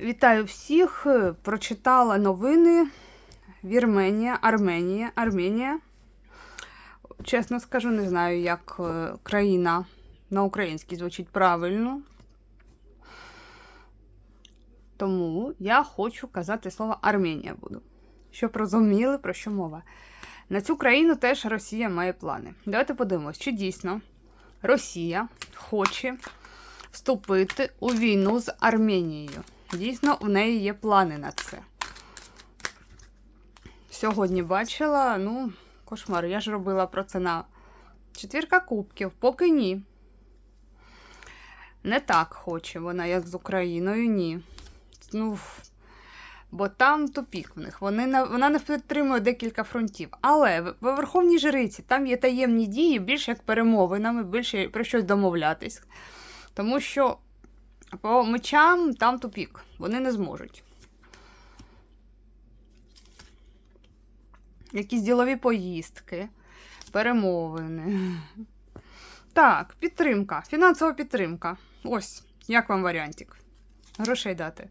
Вітаю всіх. Прочитала новини Вірменія, Арменія, Арменія. Чесно скажу, не знаю, як е, країна на українській звучить правильно. Тому я хочу казати слово Арменія буду. Щоб розуміли, про що мова. На цю країну теж Росія має плани. Давайте подивимось, чи дійсно Росія хоче вступити у війну з Арменією. Дійсно, в неї є плани на це. Сьогодні бачила, ну, кошмар, я ж робила про це на четвірка кубків, поки ні. Не так хоче вона, як з Україною, ні. Ну, бо там тупік в них. Вони на, вона не підтримує декілька фронтів. Але в Верховній Жриці там є таємні дії, більше як перемовинами, більше про щось домовлятись. Тому що по мечам там тупік. Вони не зможуть. Якісь ділові поїздки, перемовини. Так, підтримка, фінансова підтримка. Ось, як вам варіантик? Грошей дати.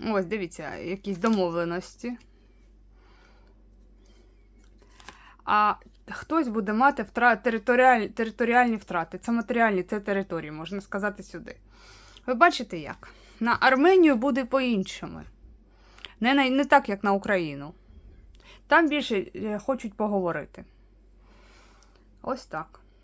Ось, дивіться, якісь домовленості. А хтось буде мати втра... територіальні, територіальні втрати. Це матеріальні, це території, можна сказати сюди. Ви бачите як? На Арменію буде по-іншому. Не, на- не так, як на Україну. Там більше е, хочуть поговорити. Ось так.